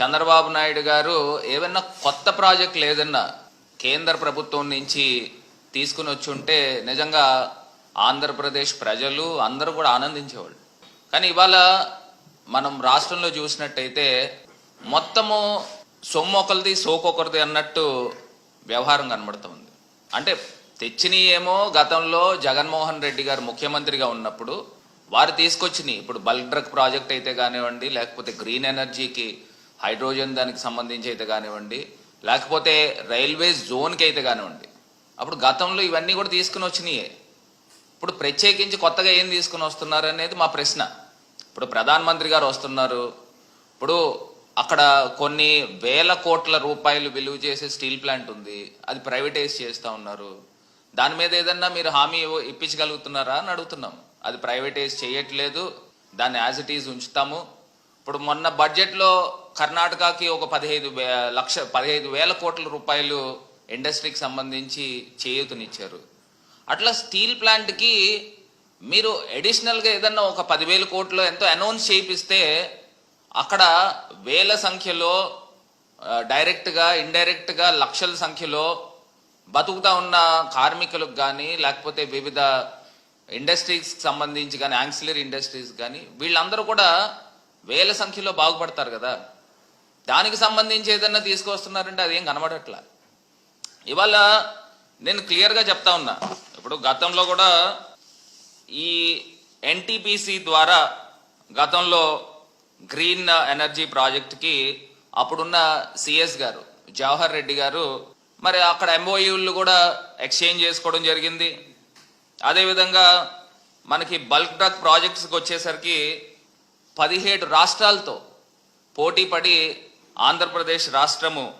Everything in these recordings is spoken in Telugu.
చంద్రబాబు నాయుడు గారు ఏమన్నా కొత్త ప్రాజెక్ట్ లేదన్నా కేంద్ర ప్రభుత్వం నుంచి తీసుకుని వచ్చి ఉంటే నిజంగా ఆంధ్రప్రదేశ్ ప్రజలు అందరూ కూడా ఆనందించేవాళ్ళు. కానీ ఇవాళ మనం రాష్ట్రంలో చూసినట్టయితే మొత్తము సొమ్ము ఒకరిది సోకొకరిది అన్నట్టు వ్యవహారం కనబడుతుంది అంటే తెచ్చినవి ఏమో గతంలో జగన్మోహన్ రెడ్డి గారు ముఖ్యమంత్రిగా ఉన్నప్పుడు వారు తీసుకొచ్చినాయి. ఇప్పుడు బల్క్ డ్రగ్ ప్రాజెక్ట్ అయితే కానివ్వండి లేకపోతే గ్రీన్ ఎనర్జీకి హైడ్రోజన్ దానికి సంబంధించి అయితే కానివ్వండి లేకపోతే రైల్వే జోన్కి అయితే కానివ్వండి. అప్పుడు గతంలో ఇవన్నీ కూడా తీసుకుని వచ్చినాయే. ఇప్పుడు ప్రత్యేకించి కొత్తగా ఏం తీసుకుని వస్తున్నారు అనేది మా ప్రశ్న. ఇప్పుడు ప్రధానమంత్రి గారు వస్తున్నారు. ఇప్పుడు అక్కడ కొన్ని వేల కోట్ల రూపాయలు విలువ చేసే స్టీల్ ప్లాంట్ ఉంది అది ప్రైవేటైజ్ చేస్తూ ఉన్నారు. దాని మీద ఏదన్నా మీరు హామీ ఇప్పించగలుగుతున్నారా అని అడుగుతున్నాం. అది ప్రైవేటైజ్ చేయట్లేదు దాన్ని యాజ్ ఇట్ ఈజ్ ఉంచుతాము. ఇప్పుడు మొన్న బడ్జెట్లో కర్ణాటకకి ఒక పదిహేదు వే లక్ష పదిహేదు వేల కోట్ల రూపాయలు ఇండస్ట్రీకి సంబంధించి చేయూతనిచ్చారు. అట్లా స్టీల్ ప్లాంట్కి మీరు అడిషనల్గా ఏదన్నా ఒక పదివేల కోట్లు ఎంతో అనౌన్స్ చేయిస్తే అక్కడ వేల సంఖ్యలో డైరెక్ట్గా ఇండైరెక్ట్గా లక్షల సంఖ్యలో బతుకుతా ఉన్న కార్మికులకు కానీ లేకపోతే వివిధ ఇండస్ట్రీస్కి సంబంధించి కానీ యాంక్సిలరీ ఇండస్ట్రీస్ కానీ వీళ్ళందరూ కూడా వేల సంఖ్యలో బాగుపడతారు కదా. దానికి సంబంధించి ఏదన్నా తీసుకొస్తున్నారంటే అదేం కనబడట్లా. ఇవాళ నేను క్లియర్గా చెప్తా ఉన్నా. ఇప్పుడు గతంలో కూడా ఈ ఎన్టీపీసీ ద్వారా గతంలో గ్రీన్ ఎనర్జీ ప్రాజెక్ట్కి అప్పుడున్న సిఎస్ గారు జవహర్ రెడ్డి గారు మరి అక్కడ ఎంఓయూలు కూడా ఎక్స్చేంజ్ చేసుకోవడం జరిగింది. అదేవిధంగా మనకి బల్క్ డ్రగ్ ప్రాజెక్ట్స్కి వచ్చేసరికి పదిహేడు రాష్ట్రాలతో పోటీ పడి ఆంధ్రప్రదేశ్ రాష్ట్రము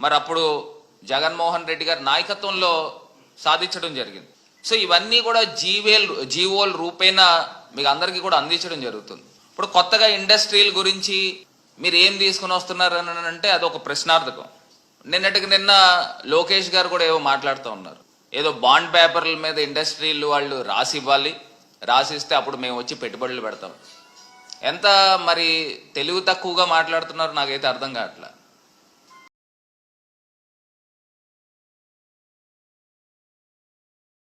మరి అప్పుడు జగన్మోహన్ రెడ్డి గారి నాయకత్వంలో సాధించడం జరిగింది. సో ఇవన్నీ కూడా జీవేల్ జీవోల్ రూపేణా మీకు అందరికీ కూడా అందించడం జరుగుతుంది. ఇప్పుడు కొత్తగా ఇండస్ట్రీల గురించి మీరు ఏం తీసుకుని వస్తున్నారు అని అంటే అది ఒక ప్రశ్నార్థకం. నిన్నటికి నిన్న లోకేష్ గారు కూడా ఏవో మాట్లాడుతూ ఉన్నారు. ఏదో బాండ్ పేపర్ల మీద ఇండస్ట్రీలు వాళ్ళు రాసి ఇవ్వాలి. రాసిస్తే అప్పుడు మేము వచ్చి పెట్టుబడులు పెడతాం. ఎంత మరి తెలివి తక్కువగా మాట్లాడుతున్నారో నాకైతే అర్థం కావట్లేదు.